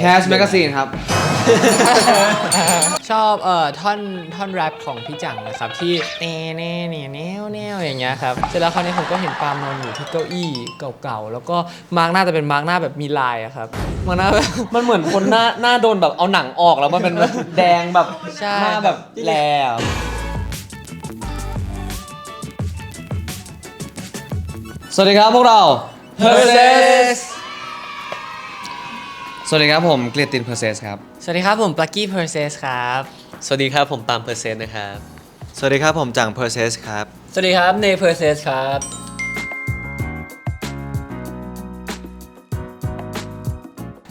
Cash Magazine ครับ ชอบเอ่อท่อนท่อนแรปของพี่จังนะครับ ที่เน่เน่เน่แนวแนวอย่างเงี้ยครับเสร็จแล้วคราวนี้ผมก็เห็นปาล์มนอนอยู่ที่เก้าอี้เก่าๆ แล้วก็มาร์กหน้าจะเป็นมาร์กหน้าแบบมีลายอะครับมาร์กหน้าแบบมันเหมือนคนหน้าหน้าโดนแบบเอาหนังออกแล้วมันเป็นแบบแดงแบบใช่หน้าแบบแลอะสวัสดีครับพวกเรา Perses สวัสดีครับผมเกลียตินเพอร์เซสครับ สวัสดีครับผมปลักกี้เพอร์เซสครับ สวัสดีครับผมปาล์มเปอร์เซ็นต์นะครับ สวัสดีครับผมจัง p e r s e s ครับ สวัสดีครับเนเพอร์เซสครับ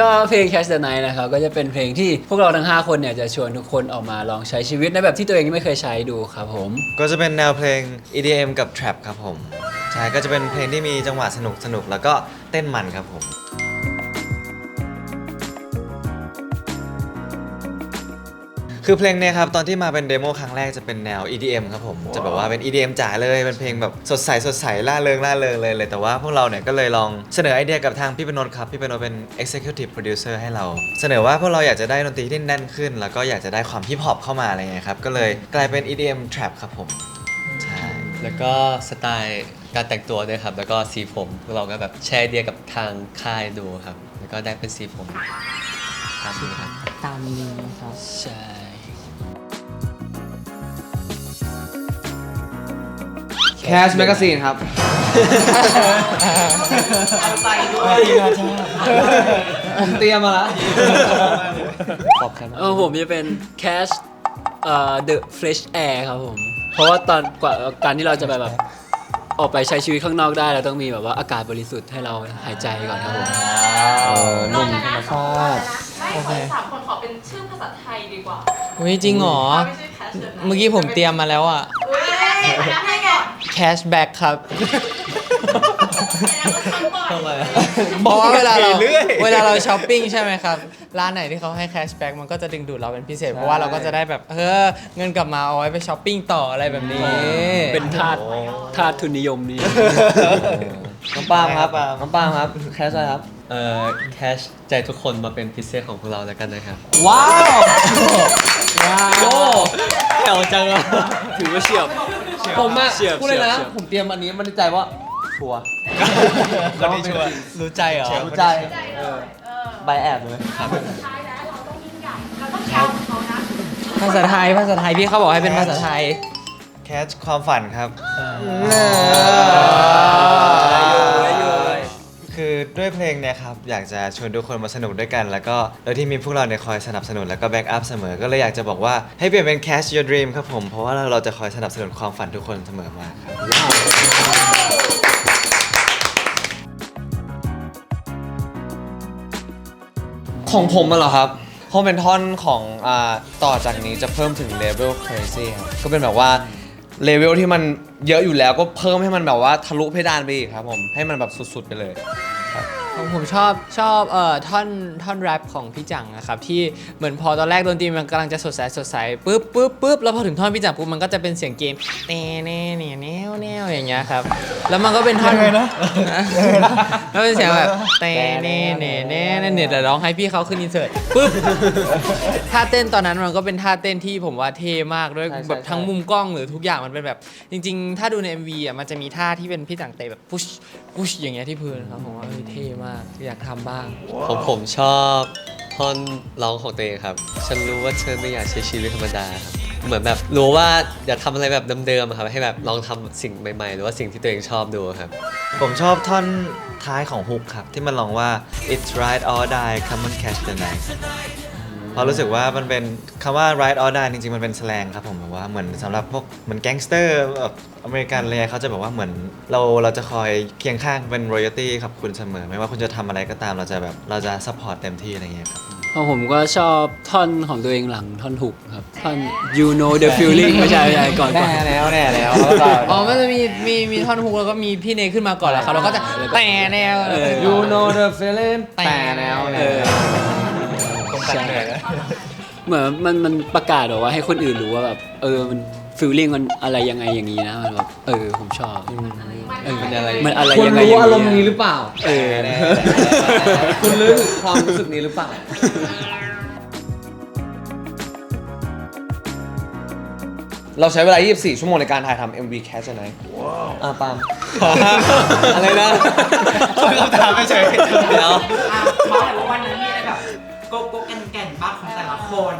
ก็เพลง Catch the Night นะครับ ก็จะเป็นเพลงที่พวกเราทั้ง 5 คนเนี่ยจะชวนทุกคนออกมาลองใช้ชีวิตในแบบที่ตัวเองไม่เคยใช้ดูครับผม ก็จะเป็นแนวเพลง EDM กับ Trap ครับผม ใช่ ก็จะเป็นเพลงที่มีจังหวะสนุกสนุกแล้วก็เต้นมันครับผม คือเพลงเนี้ยครับตอนที่มาเป็นเดโมครั้งแรกจะเป็นแนว EDM ครับผมจะแบบว่าเป็น EDM จ๋าเลยเป็นเพลงแบบสดใสสดใสล่าเริงล่าเริงเลยเลยแต่ว่าพวกเราเนี่ยก็เลยลองเสนอไอเดียกับทางพี่เป็นนท์ครับพี่เป็นนท์เป็น Executive Producer ให้เรา เสนอว่าพวกเราอยากจะได้ดนตรีที่แน่นขึ้น แล้วก็อยากจะได้ความฮิปฮอปเข้ามาอะไรเงี้ยครับก็เลยกลายเป็น EDM Trap ครับผมใช่แล้วก็สไตล์การแต่งตัวด้วยครับ แล้วก็สีผมพวกเราก็แบบแชร์ไอเดียกับทางค่ายดูครับ แล้วก็ได้เป็นสีผมตามนี้ครับ ตามนี้ครับ ใช่ Cash Magazine ครับผมเตรียมมาแล้วขอบคุณเออผมจะเป็น Catch เอ่อ The Fresh Air ครับผม เพราะว่าตอนกว่าการที่เราจะไปแบบออกไปใช้ชีวิตข้างนอกได้เราต้องมีแบบว่าอากาศบริสุทธิ์ให้เราหายใจก่อนครับผมเออหนุ่มธรรมชาติไม่ขอสามคนขอเป็นชื่อภาษาไทยดีกว่าอุ้ยจริงเหรอไม่ใช่แคชเชอร์นะเมื่อกี้ผมเตรียมมาแล้วอะ อุ้ยนะให้ไง cashback ครับ ทำไมเพราะว่าเวลาเราเรื่อยเวลาเราช้อปปิ้งใช่ไหมครับ ร้านไหนที่เขาให้แคชแบ็กมันก็จะดึงดูดเราเป็นพิเศษ เพราะว่าเราก็จะได้แบบเออเงินกลับมาเอาไว้ไปช้อปปิ้งต่ออะไรแบบนี้ เป็นทาสทาสทุนนิยมนี่ น้องปาล์มครับน้องปาล์มครับ แคชอะไรครับ เอ่อแคชใจทุกคนมาเป็นพิเศษของพวกเราแล้วกันนะครับว้าว ว้าวแถวจังอะถือว่าเฉียบ ผมอะเฉียบพูดเลยนะเฉียบ ผมเตรียมอันนี้มันในใจว่าชัวร์คนนี้ชัวร์รู้ใจเหรอรู้ใจเออใบแอบเลยท้ายแล้วเราต้องยิ่งใหญ่เราต้องแชร์เขานะภาษาไทยภาษาไทยพี่เขาบอกให้เป็นภาษาไทย Catch ความฝันครับคือ ด้วยเพลงเนี่ยครับอยากจะชวนทุกคนมาสนุกด้วยกัน แล้วก็โดยที่มีพวกเราเนี่ยคอยสนับสนุนแล้วก็แบ็กอัพเสมอ ก็เลยอยากจะบอกว่าให้เปลี่ยนเป็น Catch Your Dream ครับผม เพราะว่าเราจะคอยสนับสนุนความฝันทุกคนเสมอมาครับของผมอะเหรอครับคงเป็นท่อนของอ่าต่อจากนี้จะเพิ่มถึงเลเวล crazy ครับก็เป็นแบบว่าเลเวลที่มันเยอะอยู่แล้วก็เพิ่มให้มันแบบว่าทะลุเพดานไปอีกครับผม ให้มันแบบสุดๆไปเลย ผมผมชอบชอบเอ่อท่อนท่อนแรปของพี่จังนะครับที่เหมือนพอตอนแรกดนตรีมันกำลังจะสดใสสดใสปุ๊บปุ๊บปุ๊บแล้วพอถึงท่อนพี่จังปุ๊บมันก็จะเป็นเสียงเกมเน่เน่เน่แนวแนวอย่างเงี้ยครับแล้วมันก็เป็นท่อนนะแล้วเป็นเสียงแบบเต้เน่เน่เน่เน่เน่แต่ร้องให้พี่เขาขึ้นอินเสิร์ตปุ๊บท่าเต้นตอนนั้นมันก็เป็นท่าเต้นที่ผมว่าเท่มากด้วยใช่ใช่แบบทั้งมุมกล้องหรือทุกอย่างมันเป็นแบบ จริง ๆ ถ้าดูใน MV อะมันจะมีท่าที่เป็นพี่จังเตะแบบพุชพุชอย่างเงี้ยที่พื้นครับผมว่าเออเท่มาก อยากทำบ้างผมผมชอบท่อนร้องของตัวเองครับ ฉันรู้ว่าเธอไม่อยากใช้ชีวิตธรรมดาครับ เหมือนแบบรู้ว่าอย่าทำอะไรแบบเดิมๆอะครับ ให้แบบลองทำสิ่งใหม่ๆ หรือว่าสิ่งที่ตัวเองชอบดูครับ ผมชอบท่อนท้ายของฮุกครับ ที่มันร้องว่า it's right or die come on catch the night เพราะรู้สึกว่ามันเป็นคำว่า right or die จริงๆ มันเป็นแสลงครับผมแบบว่าเหมือนสำหรับพวกเหมือนแก๊งสเตอร์แบบอเมริกันเลยเขาจะแบบว่าเหมือนเราเราจะคอยเคียงข้างเป็น royalty ครับคุณเสมอ ไม่ว่าคุณจะทำอะไรก็ตามเราจะแบบเราจะ support เต็มที่อะไรเงี้ยครับของผมก็ชอบท่อนของตัวเองหลังท่อนหุกครับ ท่อน you know the feeling ไม่ใช่ไม่ใช่ก่อนก่อน แน่แล้วแน่แล้วอ๋อมันจะมีมีมีท่อนฮุกแล้วก็มีพี่เนยขึ้นมาก่อนแล้วครับเราก็จะแต่แนว you know the feeling แต่แนวเออ ใช่ เหมือนมันมันประกาศบอกว่าให้คนอื่นรู้ว่าแบบเออมันฟีลลิ่งมันอะไรยังไงอย่างนี้นะมันแบบเออผมชอบมันเออมันอะไรมันอะไรคุณยังไงรู้ย่งอารมณ์เงี้นี้ยหรือเปล่า เออ คุณรู้ถึงความรู้สึกนี้หรือเปล่าเราใช้เวลา 24 ชั่วโมงในการถ่ายทำ MV Catch ไหนอ่าปาล์มอะไรนะ คำถามไม่เฉยเดี๋ยว อะเพราะอะไรว่าวันนั้นมีอะ คน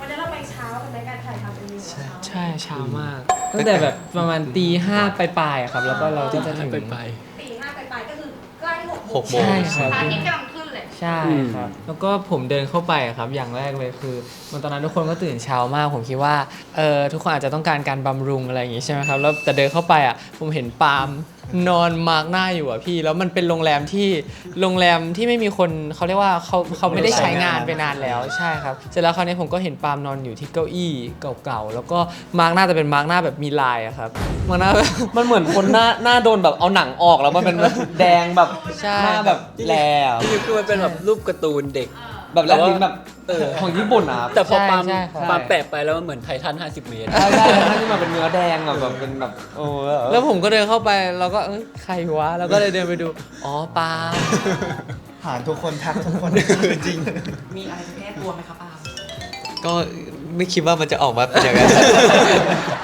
วันนั้นเราไปเช้ากันในการถ่ายทำเป็นวีของเราใช่เช้ามาก ตั้งแต่แบบประมาณตีห้าปลายๆอะครับ แล้วก็เราก็จะถึง ไปไป ตีห้าไปไปก็คือใกล้หกหกโมง ใช่ครับ พระอาทิตย์กำลังขึ้นเลย ใช่ครับ แล้วก็ผมเดินเข้าไปอะครับ อย่างแรกเลยคือมันตอนนั้นทุกคนก็ตื่นเช้ามาก ผมคิดว่า เออทุกคนอาจจะต้องการการบำรุงอะไรอย่างงี้ใช่ไหมครับ แล้วแต่เดินเข้าไปอะ ผมเห็นปาล์ม นอนมาร์กหน้าอยู่อะพี่ แล้วมันเป็นโรงแรมที่โรงแรมที่ไม่มีคนเขาเรียกว่าเขาเขาไม่ได้ใช้งานไปนานแล้วใช่ครับเสร็จแล้วคราวนี้ผมก็เห็นปาล์มนอนอยู่ที่เก้าอี้เก่าๆแล้วก็มาร์กหน้าแต่เป็นมาร์กหน้าแบบมีลายอะครับมาร์กหน้าแบบ มันเหมือนคนหน้าหน้าโดนแบบเอาหนังออกแล้วมันเป็นแดงแบบใช่ หน้าแบบแลอะคือมันเป็นแบบรูปการ์ตูนเด็ก แบบแลบลิ้นแบบเออ ของญี่ปุ่นอะครับ แต่พอใช่ปาล์มใช่ครับ ปาล์มแปะไปแล้วมันเหมือนไททัน 50 เมตร ใช่ใช่หน้าที่มันเป็นเนื้อแดงอะแบบเป็นแบบโอ้แล้วผมก็เดินเข้าไปแล้วก็เอ้ยใครวะแล้วก็เลยเดินไปดู อ๋อปาล์มผ่านทุกคนทักทุกคนจริง มีอะไรจะแก้ตัวไหมครับปาล์มก็ไม่คิดว่ามันจะออกมาเป็นอย่างนั้น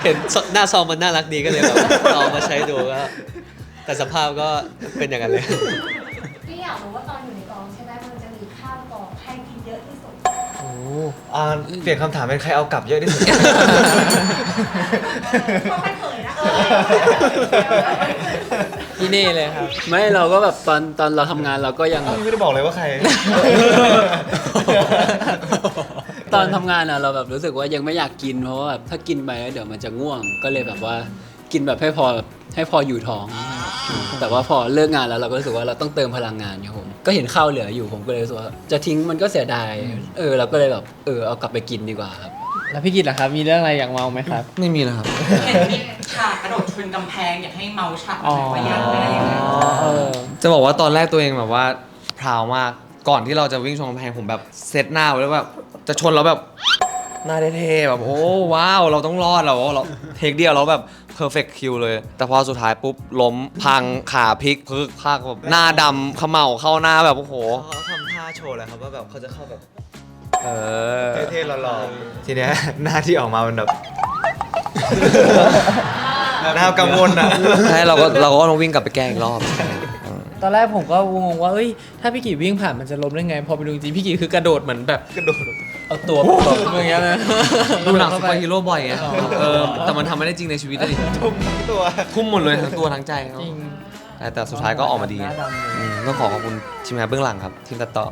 เห็นหน้าซองมันน่ารักดีก็เลยแบบลองมาใช้ดูก็แต่สภาพก็เป็นอย่างนั้นเลย อ่าเปลี่ยนคำถามเป็นใครเอากลับเยอะที่สุดก็ไม่เผยนะเออพี่เน่เลยครับ ไม่เราก็แบบตอนตอนเราทำงานเราก็ยังอ้าวยังไม่ได้บอกเลยว่าใคร ตอนทำงานอะเราแบบรู้สึกว่ายังไม่อยากกินเพราะว่าแบบถ้ากินไปแล้วเดี๋ยวมันจะง่วง ก็เลยแบบว่ากินแบบให้พอแบบให้พออยู่ท้อง แต่ว่าพอเลิกงานแล้วเราก็รู้สึกว่าเราต้องเติมพลังงานครับผมก็เห็นข้าวเหลืออยู่ผมก็เลยรู้สึกว่าจะทิ้งมันก็เสียดายเออเราก็เลยแบบเออเอากลับไปกินดีกว่าครับ แล้วพี่กิตล่ะครับ มีเรื่องอะไรอยากเมาไหมครับ ไม่มีนะครับเห็นมีฉากกระโดดชนกำแพงอยากให้เมาฉากหน่อยว่าอยากได้ยังไงเออจะบอกว่าตอนแรกตัวเองแบบว่าพราวมากก่อนที่เราจะวิ่งชนกำแพงผมแบบเซตหน้าไว้แล้วแบบจะชนแล้วแบบหน้าเท่ๆแบบโอ้ว้าวเราต้องรอดเราเราเทคเดียวเราแบบ เพอร์เฟกต์คิวเลย แต่พอสุดท้ายปุ๊บล้มพังขาพลิกพึกพากแบบหน้าดำเขม่าเข้าหน้าแบบโอ้โห เขาทำท่าโชว์เลยครับว่าแบบเขาจะเข้าแบบเออ เท่ๆหล่อๆทีเนี้ยหน้าที่ออกมามันแบบ หน้ากังวลอะ ใช่เราก็เราก็ต้องวิ่งกลับไปแก้อีกรอบใช่อืมตอนแรกผมก็งงว่าเอ้ยถ้าพี่กิตวิ่งผ่านมันจะล้มได้ไง พอไปดูจริงๆพี่กิตคือกระโดดเหมือนแบบกระโดด เอาตัวแบบอย่างเงี้ยนะดูหนังซุปเปอร์ฮีโร่บ่อยไงเออแต่มันทำไม่ได้จริงในชีวิตอะดิทุ่มตัว ทุ่มหมดเลยทั้งตัวทั้งใจจริง แต่แต่สุดท้ายก็ออกมาดีหน้าดำเลย อืมต้องขอขอบคุณทีมงานเบื้องหลังครับ ทีมตัดต่อ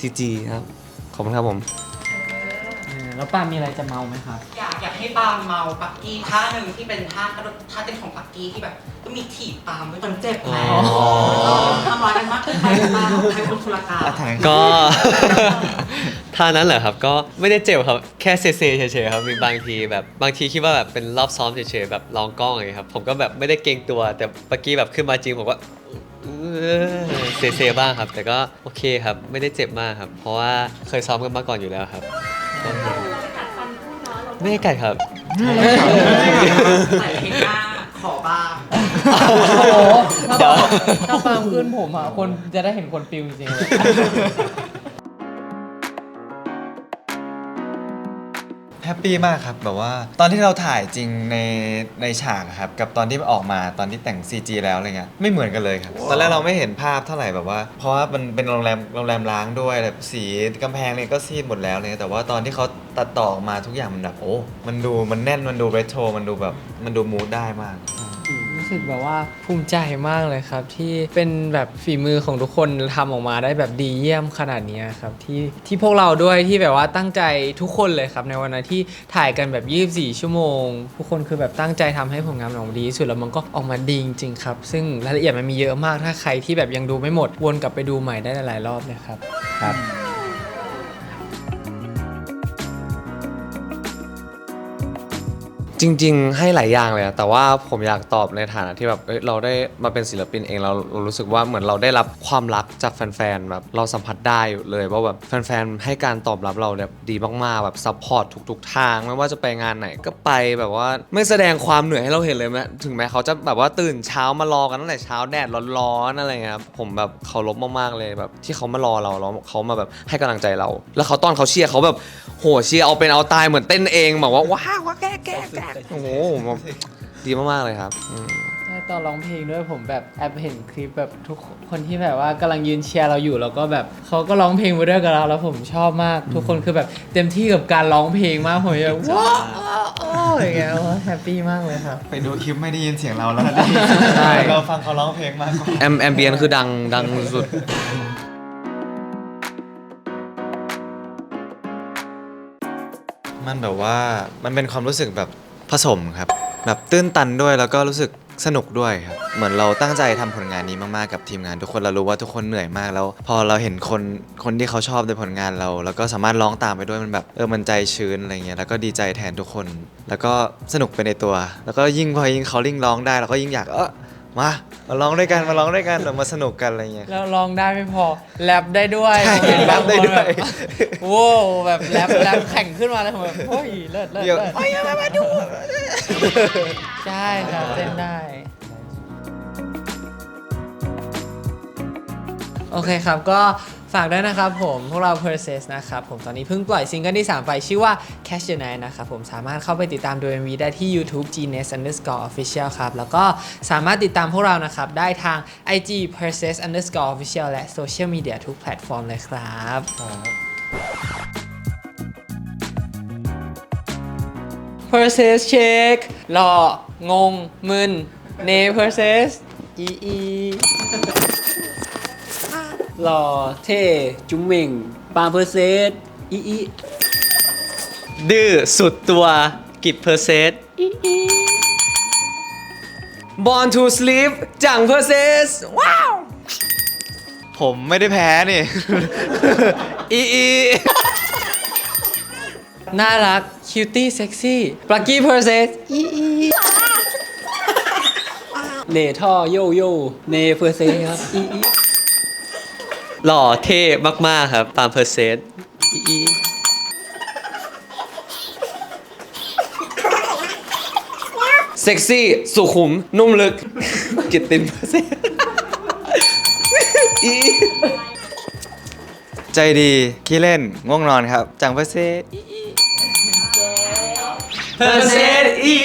ทีจีครับ ขอบคุณครับผม เออแล้วป้ามีอะไรจะเมาไหมครับ อยากอยาก ให้ปาล์มเมาปักกี้ท่าหนึ่งที่เป็นท่ากระโดดท่าเต้นของปักกี้ที่แบบก็มีถีบปาล์มไว้จนเจ็บแผลทำร้ายกันมากเกินไปปาล์มใช้คนทุรกาอะถ่ายก็ ท่านั้นเหรอครับก็ไม่ได้เจ็บครับแค่เซเซเฉยๆครับมีบางทีแบบบางทีคิดว่าแบบเป็นรอบซ้อมเฉยๆแบบลองกล้องอะไรอย่างเงี้ยครับผมก็แบบไม่ได้เกรงตัว แต่เมื่อกี้แบบขึ้นมาจริงผมก็เออเซเซบ้างครับ แต่ก็โอเคครับไม่ได้เจ็บมากครับ เพราะว่าเคยซ้อมกันมาก่อนอยู่แล้วครับก็เราไป ไม่ได้กัดครับใส่เพลงหน้าขอบ้าง โอ้โหถ้าเดี๋ยว ถ้าปาล์มขึ้นผมอะ คนจะได้เห็นคนปิวจริงๆเลย ฮปปี้มากครับแบบว่าตอนที่เราถ่ายจริงในในฉากอะครับกับตอนที่ออกมาตอนที่แต่ง CG แล้วอะไรเงี้ยไม่เหมือนกันเลยครับ ตอนแรกเราไม่เห็นภาพเท่าไหร่แบบว่า เพราะว่ามันเป็นโรงแรมโรงแรมล้างด้วยแบบสีกำแพงเนี่ยก็ซีดหมดแล้วเลยแต่ว่าตอนที่เขาตัดต่อออกมาทุกอย่างมันแบบโอ้มันดูมันแน่นมันดูเรโทรมันดูแบบมันดูมูดได้มากรู้ สึกแบบว่าภูมิใจมากเลยครับ ที่เป็นแบบฝีมือของทุกคนทำออกมาได้แบบดีเยี่ยมขนาดนี้ครับที่ที่พวกเราด้วยที่แบบว่าตั้งใจทุกคนเลยครับ ในวันนั้นที่ถ่ายกันแบบ 24 ชั่วโมง ทุกคนคือแบบตั้งใจทำให้ผลงานมันออกมาดีที่สุดแล้วมันก็ออกมาดีจริงๆครับ ซึ่งรายละเอียดมันมีเยอะมากถ้าใครที่แบบยังดูไม่หมดวนกลับไปดูใหม่ได้หลายรอบเลยครับครับ จริง ๆ ให้หลายอย่างเลยอะแต่ว่าผมอยากตอบในฐานะที่แบบเอ้ยเราได้มาเป็นศิลปินเองเราเรารู้สึกว่าเหมือนเราได้รับความรักจากแฟนๆแบบเราสัมผัสได้อยู่เลยว่าแบบแฟนๆให้การตอบรับเราแบบดีมากๆแบบซัพพอร์ตทุกๆทาง ไม่ว่าจะไปงานไหนก็ไปแบบว่าไม่แสดงความเหนื่อยให้เราเห็นเลยแม้ถึงแม้เขาจะแบบว่าตื่นเช้ามารอกันตั้งแต่เช้าแดดร้อนๆอะไรเงี้ยครับผมแบบเคารพมากๆเลยแบบที่เขามารอเราแล้วเขามาแบบให้กำลังใจเรา แล้วเขาตอนเขาเชียร์เขาแบบโหเชียร์เอาเป็นเอาตายเหมือนเต้นเองแบบว่าว้าวว้าแก้แก้แก้โอ้โหแบบดีมากๆเลยครับอืม ใช่ตอนร้องเพลงด้วยผมแบบแอบเห็นคลิปแบบทุกคนที่แบบว่ากำลังยืนเชียร์เราอยู่แล้วก็แบบเขาก็ร้องเพลงไปด้วยกับเราแล้วผมชอบมาก ทุกคนคือแบบเต็มที่กับการร้องเพลงมากผมแบบว้าวอย่างเงี้ยแฮปปี้มากเลยครับ ไปดูคลิปไม่ได้ยินเสียงเราแล้วนะใช่ เราฟังเขาร้องเพลงมากกว่า แอมแอมเบียนคือดังดังสุด มันแบบว่ามันเป็นความรู้สึกแบบ ผสมครับ แบบตื้นตันด้วยแล้วก็รู้สึกสนุกด้วยครับ เหมือนเราตั้งใจทำผลงานนี้มาก ๆ กับทีมงาน ทุกคนเรารู้ว่าทุกคนเหนื่อยมากแล้ว พอเราเห็นคนคนที่เขาชอบในผลงานเรา แล้วก็สามารถร้องตามไปด้วยมันแบบเออมันใจชื้นอะไรเงี้ยแล้วก็ดีใจแทนทุกคน แล้วก็สนุกไปในตัว แล้วก็ยิ่งพอยิ่งเขาลิ่งร้องได้เราก็ยิ่งอยากเออ มา มาร้องด้วยกันมาร้องด้วยกันเรามาสนุกกันอะไรเงี้ยแล้วร้องได้ไม่พอแรปได้ด้วยใช่ผมเห็นแรปได้ด้วยบางคนแบบโว้วแบบแรปแรปแข่งขึ้นมาแล้วผมแบบโอ้ยเลิศเลิศเดี๋ยวเลิศโอ้ยมามาดูใช่ครับเต้นได้โอเคครับก็ ฝากด้วยนะครับผม พวกเรา p e r s e s นะครับผมตอนนี้เพิ่งปล่อยซิงเกิลที่ 3 ไปชื่อว่า Catch the Night นะครับผมสามารถเข้าไปติดตามดู MV ได้ที่ YouTube Genius underscore official ครับ แล้วก็สามารถติดตามพวกเรานะครับ ได้ทาง IG p e r s e s underscore official และโซเชียลมีเดียทุกแพลตฟอร์มเลยครับ p e r s e s check หล่องงมึนเน p e r s e s อีอี หล่อเท่จุ้มเหม่งปาเพอร์เซสอีอีดื้อสุดตัวกิบเพอร์เซส Born to Sleep จัง Versus ว้าว ผมไม่ได้แพ้นี่ อีอีน่ารัก คิวตี้ เซ็กซี่ปลักกี้เพอร์เซสอีอีเนท่อโยโย่เนเพอร์เซสครับอีอี หล่อเท่มากๆครับ ตามเพอร์เซสอีอีเซ็กซี่ สุขุม นุ่มลึก กิตติน Versus อีใจดีขี้เล่นง่วงนอนครับ จังเพอร์เซ Versus อี